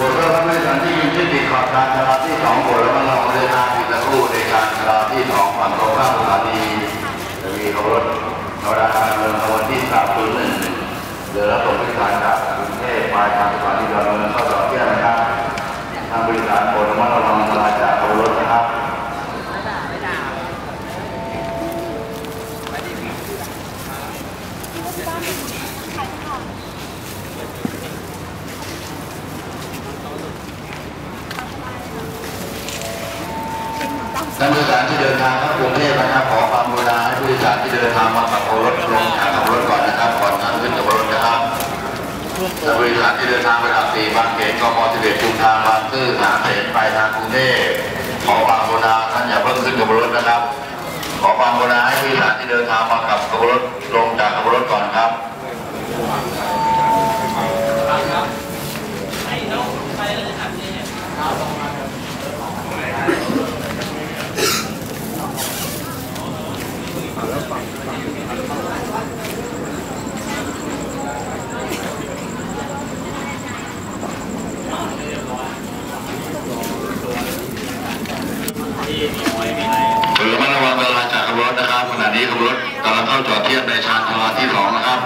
บทเริ่มไม่สันที่ยืนขึ้นติดขอบการจราที่สองบทแล้วมันลงเดินทางอีกสักครู่ในการจราที่สองฝั่งตรงข้ามสถานีจะมีรถธรรมดาการเมืองขบวนที่สามศูนย์หนึ่งเดินรับส่งผู้โดยสารจากกรุงเทพปลายทางสถานีดอนเมืองเข้าจอดเที่ยงนะครับทางบริการโปรดระมัดระวังอันตรายจากขบวนรถนะครับ ท่า นผู้โดยสารที่เดินทางเข้ากรุงเทพนะครับ ขอความกรุณาให้ผู้โดยสารที่เดินทางมาขับรถลงจากขับรถก่อนนะครับก่อนนำขึ้นกับรถนะครับท่านผู้โดยสารที่เดินทางไปทางสี่บางเขนกม11ชุมทางบางซื่อหางเสนไปทางกรุงเทพขอความกรุณาท่านอย่าเพิ่งขึ้นกับรถนะครับ ขอความกรุณาให้ผู้โดยสารที่เดินทางมาขับขับรถ ลงจากขับรถก่อนครับหรือระมัดระวั นะครับขณะนี้ขบวนรถกำลังเข้าจอดเทียบในชานชาลาที่สองนะครับ